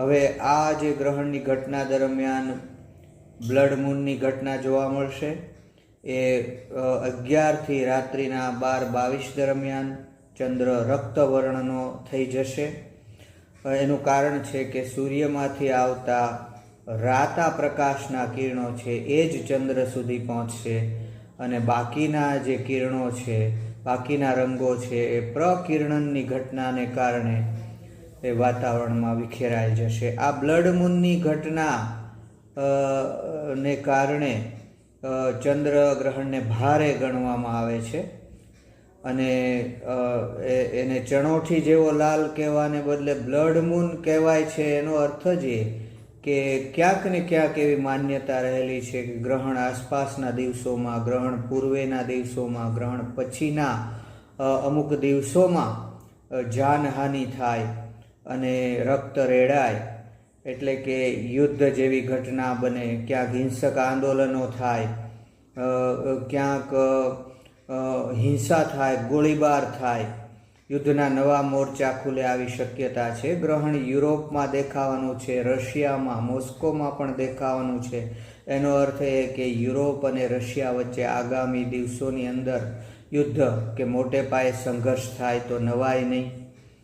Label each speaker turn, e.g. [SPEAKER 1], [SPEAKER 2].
[SPEAKER 1] હવે આ જે ગ્રહણની ઘટના દરમિયાન બ્લડ મૂનની ઘટના જોવા મળશે. એ અગિયારથી રાત્રિના બાર બાવીસ દરમિયાન ચંદ્ર રક્તવર્ણનો થઈ જશે. એનું કારણ છે કે સૂર્યમાંથી આવતા રાતા પ્રકાશના કિરણો છે એ જ ચંદ્ર સુધી પહોંચશે અને બાકીના જે કિરણો છે, બાકીના રંગો છે એ પ્રકિરણનની ઘટનાને કારણે એ વાતાવરણમાં વિખેરાઈ જશે. આ બ્લડ મૂનની ઘટના ને કારણે ચંદ્ર ગ્રહણને ભારે ગણવામાં આવે છે. અને એને ચણોઠી જેવો લાલ કહેવાને બદલે બ્લડ મૂન કહેવાય છે. એનો અર્થ જ એ કે ક્યાંક ને ક્યાંક એવી માન્યતા રહેલી છે કે ગ્રહણ આસપાસના દિવસોમાં, ગ્રહણ પૂર્વેના દિવસોમાં, ગ્રહણ પછીના અમુક દિવસોમાં જાનહાનિ થાય. અને રક્ત રેડાય એટલે કે યુદ્ધ જેવી ઘટના બને, ક્યાંક હિંસક આંદોલનો થાય ક્યાંક હિંસા થાય, ગોળીબાર થાય, યુદ્ધના નવા મોરચા ખુલે આવી શક્યતા છે. ગ્રહણ યુરોપમાં દેખાવાનું છે, રશિયામાં, મોસ્કોમાં પણ દેખાવાનું છે. એનો અર્થ એ કે યુરોપ અને રશિયા વચ્ચે આગામી દિવસોની અંદર યુદ્ધ કે મોટે પાયે સંઘર્ષ થાય તો નવાય નહીં.